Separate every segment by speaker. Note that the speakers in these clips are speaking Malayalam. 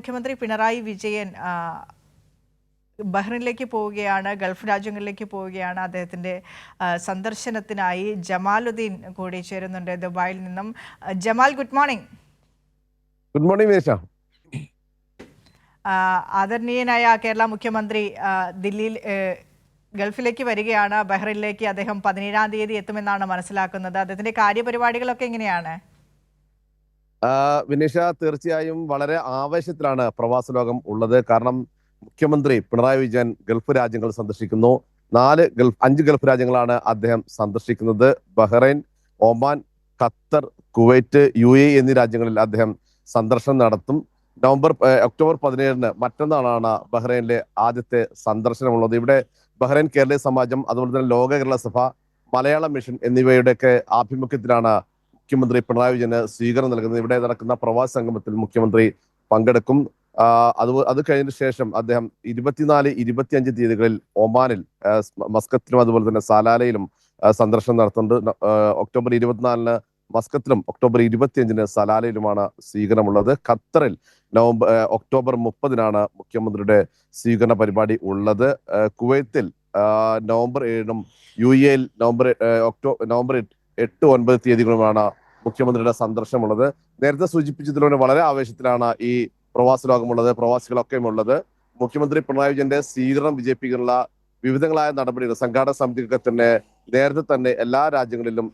Speaker 1: മുഖ്യമന്ത്രി പിണറായി വിജയൻ ബഹ്റിനിലേക്ക് പോവുകയാണ് ഗൾഫ് രാജ്യങ്ങളിലേക്ക് പോവുകയാണ്. അദ്ദേഹത്തിന്റെ സന്ദർശനത്തിനായി ജമാലുദ്ദീൻ കൂടി ചേരുന്നുണ്ട് ദുബായിൽ നിന്നും. Jamal good morning.
Speaker 2: Good morning
Speaker 1: മേശ. ആദരണീയനായ കേരള മുഖ്യമന്ത്രി ദില്ലിയിൽ ഗൾഫിലേക്ക് വരികയാണ്. ബഹ്റിനിലേക്ക് അദ്ദേഹം പതിനേഴാം തീയതി എത്തുമെന്നാണ് മനസ്സിലാക്കുന്നത്. അദ്ദേഹത്തിന്റെ കാര്യപരിപാടികളൊക്കെ എങ്ങനെയാണ്?
Speaker 2: വിനീഷ തീർച്ചയായും വളരെ ആവേശത്തിലാണ് പ്രവാസ ലോകം ഉള്ളത്. കാരണം മുഖ്യമന്ത്രി പിണറായി വിജയൻ ഗൾഫ് രാജ്യങ്ങൾ സന്ദർശിക്കുന്നു. നാല് ഗൾഫ് അഞ്ച് ഗൾഫ് രാജ്യങ്ങളാണ് അദ്ദേഹം സന്ദർശിക്കുന്നത്. Bahrain Oman Qatar Kuwait U A എന്നീ രാജ്യങ്ങളിൽ അദ്ദേഹം സന്ദർശനം നടത്തും. നവംബർ ഒക്ടോബർ പതിനേഴിന് മറ്റന്നാളാണ് ബഹ്റൈനിലെ ആദ്യത്തെ സന്ദർശനമുള്ളത്. ഇവിടെ ബഹ്റൈൻ കേരളീയ സമാജം അതുപോലെ തന്നെ ലോക കേരള സഭ മലയാള മിഷൻ എന്നിവയുടെയൊക്കെ ആഭിമുഖ്യത്തിലാണ് മുഖ്യമന്ത്രി പിണറായി വിജയന് സ്വീകരണം നൽകുന്നത്. ഇവിടെ നടക്കുന്ന പ്രവാസി സംഗമത്തിൽ മുഖ്യമന്ത്രി പങ്കെടുക്കും. അത് അത് കഴിഞ്ഞ ശേഷം അദ്ദേഹം ഇരുപത്തിനാല് ഇരുപത്തിയഞ്ച് തീയതികളിൽ ഒമാനിൽ മസ്കത്തിലും അതുപോലെ തന്നെ സാലാലയിലും സന്ദർശനം നടത്തുന്നുണ്ട്. ഒക്ടോബർ ഇരുപത്തിനാലിന് മസ്കത്തിലും ഒക്ടോബർ ഇരുപത്തിയഞ്ചിന് സലാലയിലുമാണ് സ്വീകരണമുള്ളത്. ഖത്തറിൽ നവംബർ ഒക്ടോബർ മുപ്പതിനാണ് മുഖ്യമന്ത്രിയുടെ സ്വീകരണ പരിപാടി ഉള്ളത്. കുവൈത്തിൽ നവംബർ ഏഴിനും യു എയിൽ നവംബർ ഒക്ടോ നവംബർ എട്ട് ഒൻപത് തീയതികളുമാണ് മുഖ്യമന്ത്രിയുടെ സന്ദർശനമുള്ളത്. നേരത്തെ സൂചിപ്പിച്ചതിലൂടെ വളരെ ആവേശത്തിലാണ് ഈ പ്രവാസി ലോകമുള്ളത് പ്രവാസികളൊക്കെയും ഉള്ളത് മുഖ്യമന്ത്രി പിണറായി വിജയന്റെ സ്വീകരണം വിജയിപ്പിക്കാനുള്ള വിവിധങ്ങളായ നടപടികൾ സംഘാടക സമിതിയൊക്കെ തന്നെ നേരത്തെ തന്നെ എല്ലാ രാജ്യങ്ങളിലും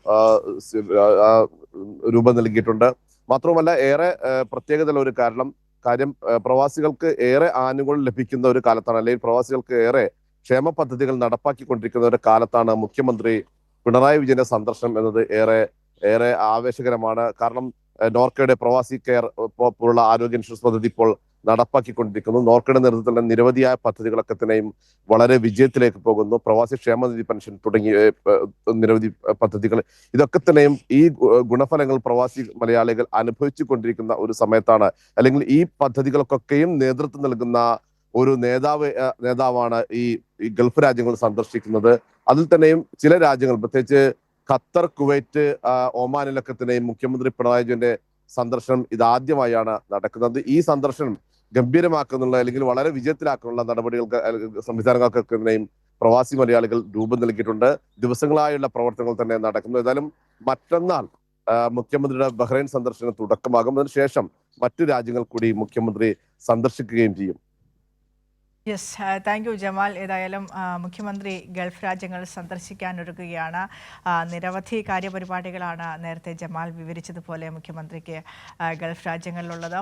Speaker 2: രൂപം നൽകിയിട്ടുണ്ട്. മാത്രവുമല്ല ഏറെ പ്രത്യേകത പ്രത്യേകതയുള്ള ഒരു കാരണം കാര്യം പ്രവാസികൾക്ക് ഏറെ ആനുകൂല്യം ലഭിക്കുന്ന ഒരു കാലത്താണ് അല്ലെങ്കിൽ പ്രവാസികൾക്ക് ഏറെ ക്ഷേമ പദ്ധതികൾ നടപ്പാക്കിക്കൊണ്ടിരിക്കുന്ന ഒരു കാലത്താണ് മുഖ്യമന്ത്രി പിണറായി വിജയന്റെ സന്ദർശനം എന്നത് ഏറെ ഏറെ ആവേശകരമാണ്. കാരണം നോർക്കയുടെ പ്രവാസി കെയർ പോലുള്ള ആരോഗ്യ ഇൻഷുറൻസ് പദ്ധതി ഇപ്പോൾ നടപ്പാക്കിക്കൊണ്ടിരിക്കുന്നു. നോർക്കയുടെ നേതൃത്വത്തിലുള്ള നിരവധിയായ പദ്ധതികളൊക്കെ തന്നെയും വളരെ വിജയത്തിലേക്ക് പോകുന്നു. പ്രവാസി ക്ഷേമനിധി പെൻഷൻ തുടങ്ങിയ നിരവധി പദ്ധതികൾ. ഇതൊക്കെ തന്നെയും ഈ ഗുണഫലങ്ങൾ പ്രവാസി മലയാളികൾ അനുഭവിച്ചു കൊണ്ടിരിക്കുന്ന ഒരു സമയത്താണ്. അല്ലെങ്കിൽ ഈ പദ്ധതികൾക്കൊക്കെയും നേതൃത്വം നൽകുന്ന ഒരു നേതാവ് നേതാവാണ് ഈ ഗൾഫ് രാജ്യങ്ങൾ സന്ദർശിക്കുന്നത്. അതിൽ തന്നെയും ചില രാജ്യങ്ങൾ പ്രത്യേകിച്ച് ഖത്തർ കുവൈറ്റ് ഒമാനിലൊക്കെ തന്നെയും മുഖ്യമന്ത്രി പിണറായി വിജയന്റെ സന്ദർശനം ഇതാദ്യമായാണ് നടക്കുന്നത്. ഈ സന്ദർശനം ഗംഭീരമാക്കുന്നുള്ള അല്ലെങ്കിൽ വളരെ വിജയത്തിലാക്കാനുള്ള നടപടികൾക്ക് സംവിധാനങ്ങൾക്കൊക്കെ തന്നെയും പ്രവാസി മലയാളികൾ രൂപം നൽകിയിട്ടുണ്ട്. ദിവസങ്ങളായുള്ള പ്രവർത്തനങ്ങൾ തന്നെ നടക്കുന്നു. ഏതായാലും മറ്റന്നാൾ മുഖ്യമന്ത്രിയുടെ ബഹ്റൈൻ സന്ദർശനം തുടക്കമാകും. അതിനുശേഷം മറ്റു രാജ്യങ്ങൾ കൂടി മുഖ്യമന്ത്രി സന്ദർശിക്കുകയും ചെയ്യും.
Speaker 1: യെസ് താങ്ക് യു ജമാൽ ഏതായാലും മുഖ്യമന്ത്രി ഗൾഫ് രാജ്യങ്ങൾ സന്ദർശിക്കാനൊരുക്കുകയാണ് നിരവധി കാര്യപരിപാടികളാണ് നേരത്തെ ജമാൽ വിവരിച്ചതുപോലെ മുഖ്യമന്ത്രിക്ക് ഗൾഫ് രാജ്യങ്ങളിലുള്ളത്.